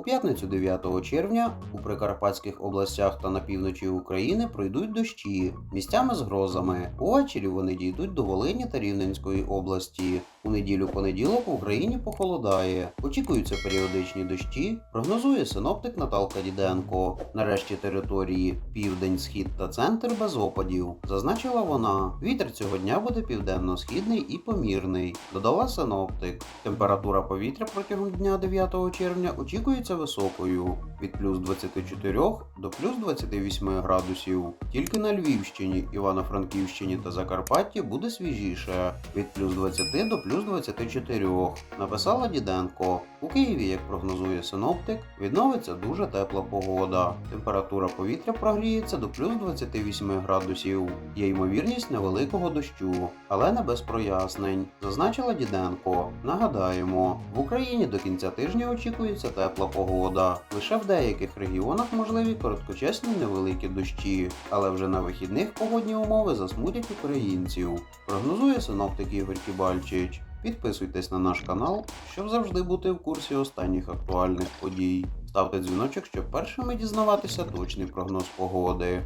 У п'ятницю 9 червня у прикарпатських областях та на півночі України пройдуть дощі місцями з грозами. Увечері вони дійдуть до Волині та Рівненської області. У неділю понеділок в Україні похолодає. Очікуються періодичні дощі. Прогнозує синоптик Наталка Діденко. Нарешті території південь, схід та центр без опадів. Зазначила вона. Вітер цього дня буде південно-східний і помірний. Додала синоптик. Температура повітря протягом дня 9 червня очікується високою від плюс 24 до плюс 28 градусів. Тільки на Львівщині, Івано-Франківщині та Закарпатті буде свіжіше від плюс 20 до плюс 24. Написала Діденко. У Києві, як прогнозує синоптик, відновиться дуже тепла погода. Температура повітря прогріється до плюс 28 градусів. Є ймовірність невеликого дощу, але не без прояснень. Зазначила Діденко. Нагадаємо, в Україні до кінця тижня очікується тепла погода. Лише в деяких регіонах можливі короткочасні невеликі дощі, але вже на вихідних погодні умови засмутять українців. Прогнозує синоптик Ігор Кібальчич. Підписуйтесь на наш канал, щоб завжди бути в курсі останніх актуальних подій. Ставте дзвіночок, щоб першими дізнаватися точний прогноз погоди.